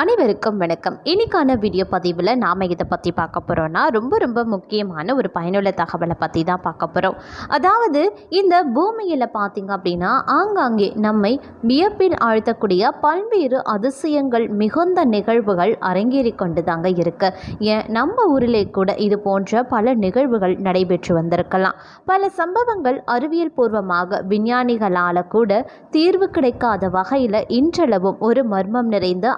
அனைவருக்கும் வணக்கம். இன்னைக்கான வீடியோ பதிவில் நாம் இதை பற்றி பார்க்க போகிறோன்னா ரொம்ப ரொம்ப முக்கியமான ஒரு பயனுள்ள தகவலை பற்றி தான் பார்க்க போகிறோம் அதாவது இந்த பூமியில் பார்த்திங்க அப்படின்னா ஆங்காங்கே நம்மை வியப்பில் ஆழ்த்தக்கூடிய பல்வேறு அதிசயங்கள் மிகுந்த நிகழ்வுகள் அரங்கேறி கொண்டு தாங்க இருக்கு. ஏன் நம்ம ஊரிலே கூட இது போன்ற பல நிகழ்வுகள் நடைபெற்று வந்திருக்கலாம். பல சம்பவங்கள் அறிவியல் பூர்வமாக விஞ்ஞானிகளால் கூட தீர்வு கிடைக்காத வகையில் இன்றளவும் ஒரு மர்மம் நிறைந்த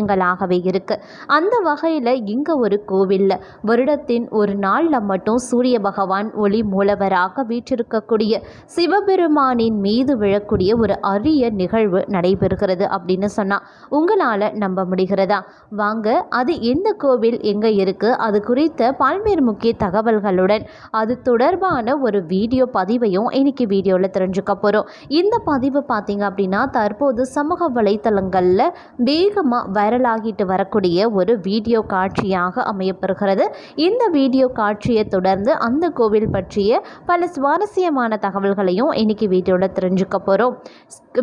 விஷயங்களாகவே இருக்குது அந்த வகையில் இங்கே ஒரு கோவிலில் வருடத்தின் ஒரு நாளில் மட்டும் சூரிய பகவான் ஒளி மூலவராக வீற்றிருக்கக்கூடிய சிவபெருமானின் மீது விழக்கூடிய ஒரு அரிய நிகழ்வு நடைபெறுகிறது அப்படின்னு சொன்னால் உங்களால் நம்ப முடிகிறதா? வாங்க அது எந்த கோவில் எங்கே இருக்குது அது குறித்த பல்வேறு முக்கிய தகவல்களுடன் அது தொடர்பான ஒரு வீடியோ பதிவையும் இன்னைக்கு வீடியோவில் தெரிஞ்சுக்க போகிறோம் இந்த பதிவு பார்த்தீங்க அப்படின்னா தற்போது சமூக வலைத்தளங்களில் வேகமாக வைரலாகிட்டு வரக்கூடிய ஒரு வீடியோ காட்சியாக அமையப்பெறுகிறது. இந்த வீடியோ காட்சியை தொடர்ந்து அந்த கோவில் பற்றிய பல சுவாரஸ்யமான தகவல்களையும் இன்னைக்கு வீடியோவில் தெரிஞ்சுக்க போகிறோம்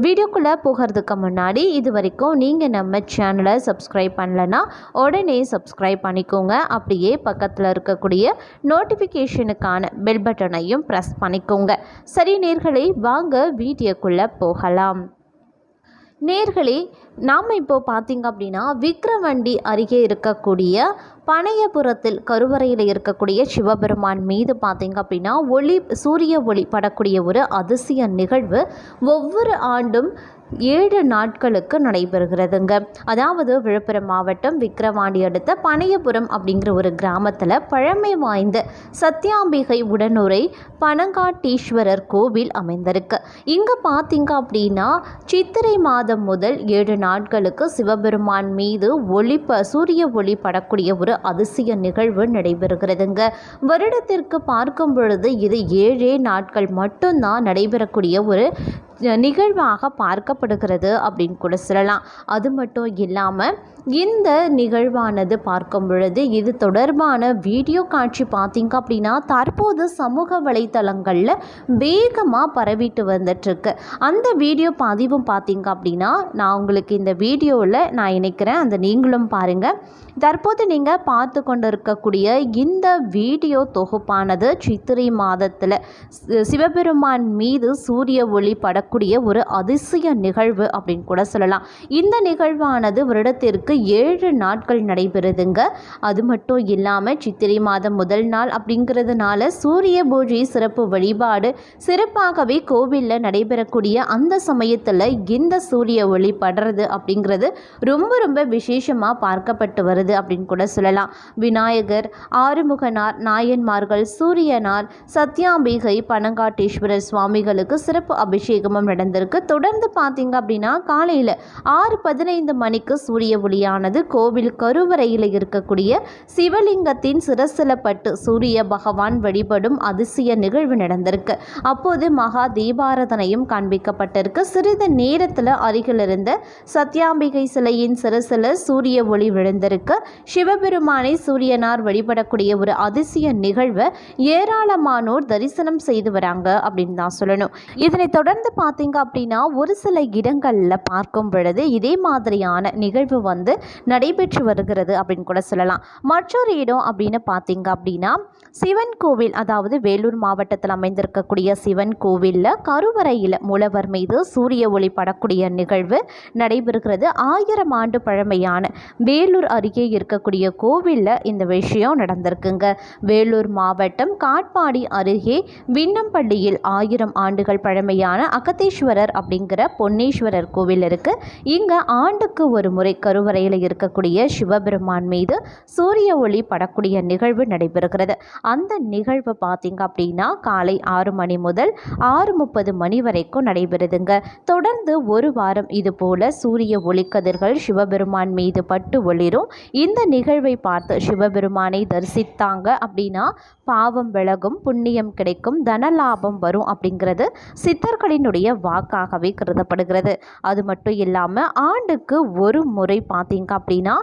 வீடியோக்குள்ளே போகிறதுக்கு முன்னாடி இது வரைக்கும் நீங்கள் நம்ம சேனலை சப்ஸ்கிரைப் பண்ணலன்னா உடனே சப்ஸ்கிரைப் பண்ணிக்கோங்க. அப்படியே பக்கத்தில் இருக்கக்கூடிய நோட்டிஃபிகேஷனுக்கான பெல் பட்டனையும் ப்ரெஸ் பண்ணிக்கோங்க. சரி நேர்களை வாங்க வீடியோக்குள்ளே போகலாம். நேர்களே நாம் இப்போ பார்த்திங்க அப்படின்னா விக்ரவண்டி அருகே இருக்கக்கூடிய பனையபுரத்தில் கருவறையில் இருக்கக்கூடிய சிவபெருமான் மீது பார்த்தீங்க அப்படின்னா ஒளி சூரிய ஒளி படக்கூடிய ஒரு அதிசய நிகழ்வு ஒவ்வொரு ஆண்டும் ஏழு நாட்களுக்கு நடைபெறுகிறதுங்க. அதாவது விழுப்புரம் மாவட்டம் விக்கிரவாண்டி அடுத்த பனையபுரம் அப்படிங்கிற ஒரு கிராமத்தில் பழமை வாய்ந்த சத்யாம்பிகை உடனுரை பனங்காட்டீஸ்வரர் கோவில் அமைந்திருக்கு. இங்கே பார்த்தீங்க அப்படின்னா சித்திரை மாதம் முதல் ஏழு நாட்களுக்கு சிவபெருமான் மீது ஒளி ப சூரிய ஒளி படக்கூடிய ஒரு அதிசய நிகழ்வு நடைபெறுகிறதுங்க. வருடத்திற்கு பார்க்கும் பொழுது இது ஏழே நாட்கள் மட்டும்தான் நடைபெறக்கூடிய ஒரு நிகழ்வாக பார்க்கப்படுகிறது அப்படின்னு கூட சொல்லலாம். அது மட்டும் இல்லாமல் இந்த நிகழ்வானது பார்க்கும் பொழுது இது தொடர்பான வீடியோ காட்சி பார்த்தீங்க அப்படின்னா தற்போது சமூக வலைத்தளங்களில் வேகமாக பரவிட்டு வந்துட்டுருக்கு. அந்த வீடியோ பதிவும் பார்த்தீங்க அப்படின்னா நான் உங்களுக்கு இந்த வீடியோவில் நான் இணைக்கிறேன். அந்த நீங்களும் பாருங்கள் தற்போது நீங்கள் பார்த்து கொண்டு இருக்கக்கூடிய இந்த வீடியோ தொகுப்பானது சித்திரை மாதத்தில் சிவபெருமான் மீது சூரிய ஒளி வரக்கூடிய ஒரு அதிசய நிகழ்வு அப்படின்னு கூட சொல்லலாம். இந்த நிகழ்வானது வருடத்திற்கு ஏழு நாட்கள் நடைபெறுதுங்க. அது மட்டும் இல்லாமல் சித்திரை மாதம் முதல் நாள் அப்படிங்கிறதுனால சூரிய பூஜை சிறப்பு வழிபாடு சிறப்பாகவே கோவிலில் நடைபெறக்கூடிய அந்த சமயத்தில் இந்த சூரிய ஒளி படுறது அப்படிங்கிறது ரொம்ப ரொம்ப விசேஷமாக பார்க்கப்பட்டு வருது அப்படின்னு கூட சொல்லலாம். விநாயகர் ஆறுமுகனார் நாயன்மார்கள் சூரியனார் சத்யாம்பிகை பனங்காட்டீஸ்வரர் சுவாமிகளுக்கு சிறப்பு அபிஷேகம் சம்பவம் நடந்திருக்கு. தொடர்ந்து பார்த்தீங்க அப்படின்னா காலையில் ஆறு பதினைந்து மணிக்கு சூரிய ஒளியானது கோவில் கருவறையில் இருக்கக்கூடிய சிவலிங்கத்தின் சிரசிலப்பட்டு சூரிய பகவான் வழிபடும் அதிசய நிகழ்வு நடந்திருக்கு. அப்போது மகா தீபாரதனையும் காண்பிக்கப்பட்டிருக்கு. சிறிது நேரத்தில் அருகில் இருந்த சத்யாம்பிகை சிலையின் சிரசில் சூரிய ஒளி விழுந்திருக்கு. சிவபெருமானை சூரியனார் வழிபடக்கூடிய ஒரு அதிசய நிகழ்வை ஏராளமானோர் தரிசனம் செய்து வராங்க அப்படின்னு தான் சொல்லணும். இதனை தொடர்ந்து பார்த்தீங்க அப்படின்னா ஒரு சில இடங்களில் பார்க்கும் பொழுது இதே மாதிரியான நிகழ்வு வந்து நடைபெற்று வருகிறது அப்படின்னு கூட சொல்லலாம். மற்றொரு இடம் அப்படின்னு பார்த்தீங்க அப்படின்னா சிவன் கோவில் அதாவது வேலூர் மாவட்டத்தில் அமைந்திருக்கக்கூடிய சிவன் கோவிலில் கருவறையில் மூலவர் மீது சூரிய ஒளி படக்கூடிய நிகழ்வு நடைபெறுகிறது. ஆயிரம் ஆண்டு பழமையான வேலூர் அருகே இருக்கக்கூடிய கோவிலில் இந்த விஷயம் நடந்திருக்குங்க. வேலூர் மாவட்டம் காட்பாடி அருகே விண்ணம்பள்ளியில் ஆயிரம் ஆண்டுகள் பழமையான அகத்தீஸ்வரர் அப்படிங்கிற பொன்னீஸ்வரர் கோவில் இருக்கு. இங்கே ஆண்டுக்கு ஒரு முறை கருவறையில் இருக்கக்கூடிய சிவபெருமான் மீது சூரிய ஒளி படக்கூடிய நிகழ்வு நடைபெறுகிறது. அந்த நிகழ்வு பார்த்தீங்க அப்படின்னா காலை ஆறு மணி முதல் ஆறு முப்பது மணி வரைக்கும் நடைபெறுதுங்க. தொடர்ந்து ஒரு வாரம் இது போல சூரிய ஒளிக்கதிர்கள் சிவபெருமான் மீது பட்டு ஒளிரும். இந்த நிகழ்வை பார்த்து சிவபெருமானை தரிசித்தாங்க அப்படின்னா பாவம் விலகும் புண்ணியம் கிடைக்கும் தனலாபம் வரும் அப்படிங்கிறது சித்தர்களினுடைய வாக்காகவே கருதப்படுகிறது. அது மட்டும் இல்லாமல் ஆண்டுக்கு ஒரு முறை பார்த்திங்க பார்த்தீங்க அப்படின்னா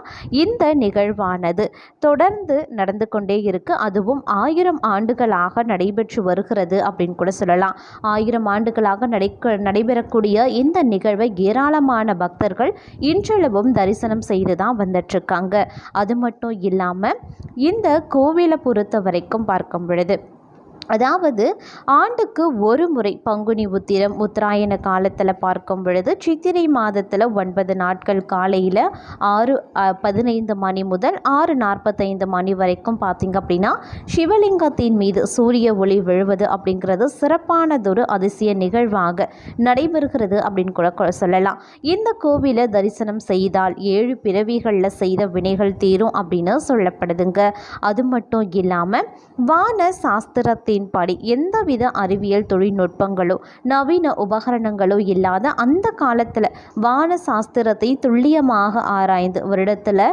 இந்த நிகழ்வானது தொடர்ந்து நடந்து கொண்டே இருக்குது அதுவும் ஆயிரம் ஆண்டுகளாக நடைபெற்று வருகிறது அப்படின்னு கூட சொல்லலாம். ஆயிரம் ஆண்டுகளாக நடைக்க நடைபெறக்கூடிய இந்த நிகழ்வை ஏராளமான பக்தர்கள் இன்றளவும் தரிசனம் செய்து தான் வந்துட்டுருக்காங்க அது மட்டும் இல்லாமல் இந்த கோவிலை பொறுத்த வரைக்கும் பார்க்கும் பொழுது அதாவது ஆண்டுக்கு ஒரு முறை பங்குனி உத்திரம் உத்தராயண காலத்தில் பார்க்கும் பொழுது சித்திரை மாதத்தில் ஒன்பது நாட்கள் காலையில் ஆறு பதினைந்து மணி முதல் ஆறு நாற்பத்தைந்து மணி வரைக்கும் பார்த்திங்க அப்படின்னா சிவலிங்கத்தின் மீது சூரிய ஒளி விழுவது அப்படிங்கிறது சிறப்பானதொரு அதிசய நிகழ்வாக நடைபெறுகிறது அப்படின்னு கூட சொல்லலாம். இந்த கோவிலை தரிசனம் செய்தால் ஏழு பிறவிகளில் செய்த வினைகள் தீரும் அப்படின்னு சொல்லப்படுதுங்க. அது மட்டும் இல்லாமல் வான சாஸ்திரத்தின்படி எந்தவித அறிவியல் தொழில்நுட்பங்களோ நவீன உபகரணங்களோ இல்லாத அந்த காலத்தில் வான சாஸ்திரத்தை துல்லியமாக ஆராய்ந்து வருடத்தில்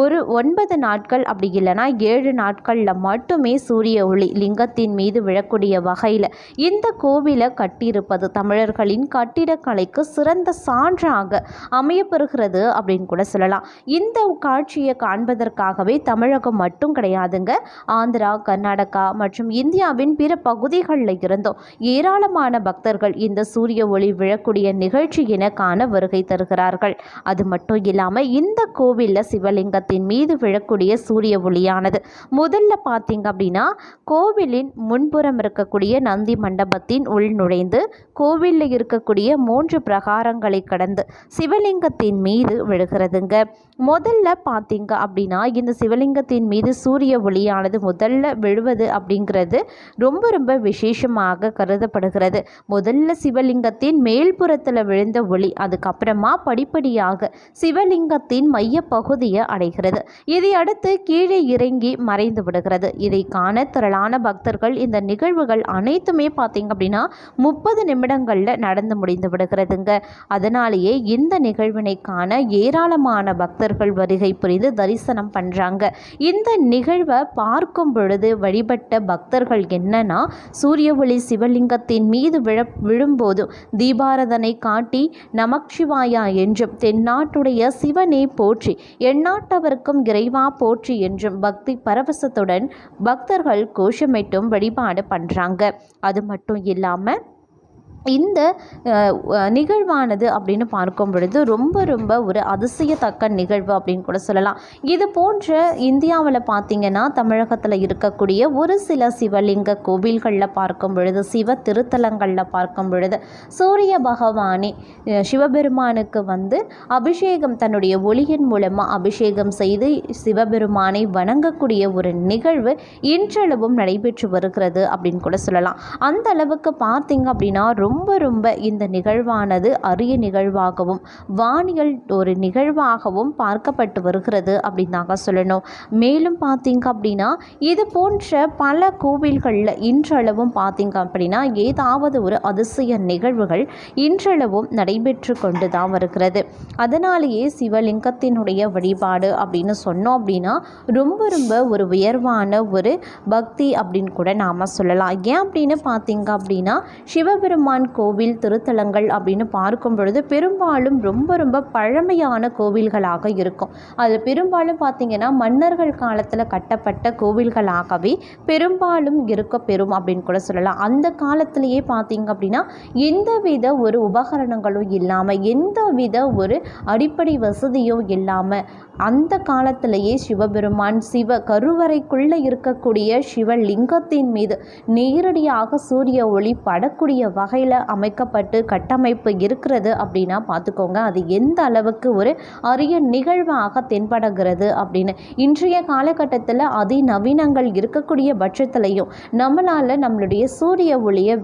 ஒரு ஒன்பது நாட்கள் அப்படி இல்லைன்னா ஏழு நாட்களில் மட்டுமே சூரிய ஒளி லிங்கத்தின் மீது விழக்கூடிய வகையில் இந்த கோவிலை கட்டியிருப்பது தமிழர்களின் கட்டிடக்கலைக்கு சிறந்த சான்றாக அமையப்பெறுகிறது அப்படின்னு கூட சொல்லலாம். இந்த காட்சியை காண்பதற்காகவே தமிழகம் மட்டும் கிடையாதுங்க. ஆந்திரா கர்நாடகா மற்றும் இந்தியாவின் பிற பகுதிகளில் இருந்தும் ஏராளமான பக்தர்கள் இந்த சூரிய ஒளி விழக்கூடிய நிகழ்ச்சியின காண வருகை தருகிறார்கள். அது மட்டும் இல்லாமல் இந்த கோவிலில் சிவலிங்கத்தின் மீது விழக்கூடிய சூரிய ஒளியானது. முதல்ல பார்த்தீங்க அப்படின்னா கோவிலின் முன்புறம் இருக்கக்கூடிய நந்தி மண்டபத்தின் உள் நுழைந்து கோவிலில் இருக்கக்கூடிய மூன்று பிரகாரங்களை கடந்து சிவலிங்கத்தின் மீது விழுகிறதுங்க. முதல்ல பார்த்தீங்க அப்படின்னா இந்த சிவலிங்கத்தின் மீது சூரிய ஒளியானது முதல்ல விழுவது அப்படிங்கிறது ரொம்ப ரொம்ப விசேஷமாக கருதப்படுகிறது. முதல்ல சிவலிங்கத்தின் மேல்புறத்தில் விழுந்த ஒளி அதுக்கப்புறமா படிப்படியாக சிவலிங்கத்தின் மைய பகுதியை அடைகிறது. இதை அடுத்து கீழே இறங்கி மறைந்து விடுகிறது. இதை காண திரளான பக்தர்கள் இந்த நிகழ்வுகள் அனைத்துமே பார்த்தீங்க அப்படின்னா முப்பது நிமிடங்களில் நடந்து முடிந்து விடுகிறதுங்க. அதனாலேயே இந்த நிகழ்வினை காண ஏராளமான பக்தர்கள் வருகை புரிந்து தரிசனம் பண்ணுறாங்க இந்த நிகழ்வை பார்க்கும் பொழுது வழிபட்ட பக்தர்கள் என்னன்னா சூரிய ஒளி சிவலிங்கத்தின் மீது விழ விழும்போதும் தீபாரதனை காட்டி நமச்சிவாயா என்றும் தென்னாட்டுடைய சிவனே போற்றி எந்நாட்டவருக்கும் இறைவா போற்றி என்றும் பக்தி பரவசத்துடன் பக்தர்கள் கோஷமிட்டும் வழிபாடு பண்ணுறாங்க அது மட்டும் இல்லாமல் இந்த நிகழ்வானது அப்படின்னு பார்க்கும் பொழுது ரொம்ப ரொம்ப ஒரு அதிசயத்தக்க நிகழ்வு அப்படின்னு கூட சொல்லலாம். இது போன்ற இந்தியாவில் பார்த்திங்கன்னா தமிழகத்தில் இருக்கக்கூடிய ஒரு சில சிவலிங்க கோவில்களில் பார்க்கும் பொழுது சிவ திருத்தலங்களில் பார்க்கும் பொழுது சூரிய பகவானே சிவபெருமானுக்கு வந்து அபிஷேகம் தன்னுடைய ஒளியின் மூலமாக அபிஷேகம் செய்து சிவபெருமானை வணங்கக்கூடிய ஒரு நிகழ்வு இன்றளவும் நடைபெற்று வருகிறது அப்படின்னு கூட சொல்லலாம். அந்த அளவுக்கு பார்த்திங்க அப்படின்னா ரொம்ப ரொம்ப ரொம்ப இந்த நிகழ்வானது அரிய நிகழ்வாகவும் வானியல் ஒரு நிகழ்வாகவும் பார்க்கப்பட்டு வருகிறது அப்படின்னு தாங்க சொல்லணும். மேலும் பார்த்தீங்க அப்படின்னா இது போன்ற பல கோவில்களில் இன்றளவும் பார்த்தீங்க அப்படின்னா ஏதாவது ஒரு அதிசய நிகழ்வுகள் இன்றளவும் நடைபெற்று கொண்டு தான் வருகிறது. அதனாலேயே சிவலிங்கத்தினுடைய வழிபாடு அப்படின்னு சொன்னோம் அப்படின்னா ரொம்ப ரொம்ப ஒரு உயர்வான ஒரு பக்தி அப்படின்னு கூட நாம் சொல்லலாம். ஏன் அப்படின்னு பார்த்தீங்க அப்படின்னா சிவபெருமான் கோவில் திருத்தலங்கள் அப்படின்னு பார்க்கும் பொழுது பெரும்பாலும் ரொம்ப ரொம்ப பழமையான கோவில்களாக இருக்கும். அது பெரும்பாலும் பார்த்திங்கன்னா மன்னர்கள் காலத்தில் கட்டப்பட்ட கோவில்களாகவே பெரும்பாலும் இருக்க பெறும் அப்படின்னு கூட சொல்லலாம். அந்த காலத்திலேயே பார்த்தீங்க அப்படின்னா எந்தவித ஒரு உபகரணங்களும் இல்லாமல் எந்தவித ஒரு அடிப்படை வசதியும் இல்லாமல் அந்த காலத்திலேயே சிவபெருமான் சிவ கருவறைக்குள்ளே இருக்கக்கூடிய சிவலிங்கத்தின் மீது நேரடியாக சூரிய ஒளி படக்கூடிய வகையில் அமைக்கப்பட்டு கட்டமைப்பு இருக்கிறது அப்படின்னா பார்த்துக்கோங்க. அது எந்த அளவுக்கு ஒரு அரிய நிகழ்வாக தென்படுகிறது அப்படின்னு. இன்றைய காலகட்டத்தில் அதிநவீனங்கள் இருக்கக்கூடிய பட்சத்திலையும் நம்மளால் நம்மளுடைய சூரிய ஒளியை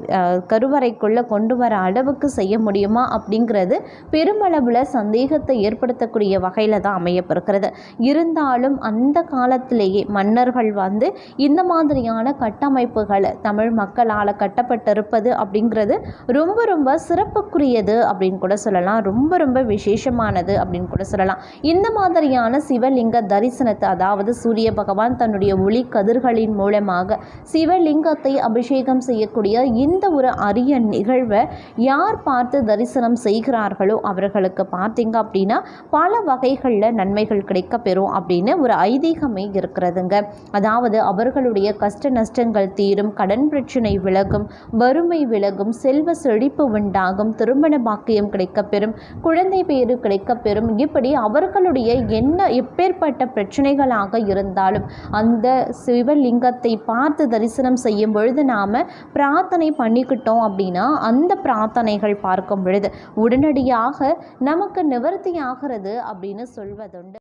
கருவறைக்குள்ளே கொண்டு வர அளவுக்கு செய்ய முடியுமா அப்படிங்கிறது பெருமளவில் சந்தேகத்தை ஏற்படுத்தக்கூடிய வகையில் தான் அமையப்பெறுகிறது. இருந்தாலும் அந்த காலத்திலேயே மன்னர்கள் வந்து இந்த மாதிரியான கட்டமைப்புகளை தமிழ் மக்களால் கட்டப்பட்டிருப்பது அப்படிங்கிறது ரொம்ப ரொம்ப சிறப்புக்குரியது அப்படின்னு கூட சொல்லலாம். ரொம்ப ரொம்ப விசேஷமானது அப்படின்னு கூட சொல்லலாம். இந்த மாதிரியான சிவலிங்க தரிசனத்தை அதாவது சூரிய பகவான் தன்னுடைய ஒளி கதிர்களின் மூலமாக சிவலிங்கத்தை அபிஷேகம் செய்யக்கூடிய இந்த ஒரு அரிய நிகழ்வை யார் பார்த்து தரிசனம் செய்கிறார்களோ அவர்களுக்கு பார்த்தீங்க அப்படின்னா பல வகைகளில் நன்மைகள் கிடைக்க பெறும் அப்படின்னு ஒரு ஐதீகமே இருக்கிறதுங்க. அதாவது அவர்களுடைய கஷ்ட நஷ்டங்கள் தீரும் கடன் பிரச்சனை விலகும் வறுமை விலகும் செல் செல்வ செழிப்பு உண்டாகும். திருமண பாக்கியம் கிடைக்கப்பெறும். குழந்தை பேரு கிடைக்கப்பெறும். இப்படி அவர்களுடைய என்ன எப்பேற்பட்ட பிரச்சனைகளாக இருந்தாலும் அந்த சிவலிங்கத்தை பார்த்து தரிசனம் செய்யும் பொழுது நாம் பிரார்த்தனை பண்ணிக்கிட்டோம் அப்படின்னா அந்த பிரார்த்தனைகள் பார்க்கும் பொழுது உடனடியாக நமக்கு நிவர்த்தி ஆகிறது அப்படின்னு சொல்வதுண்டு.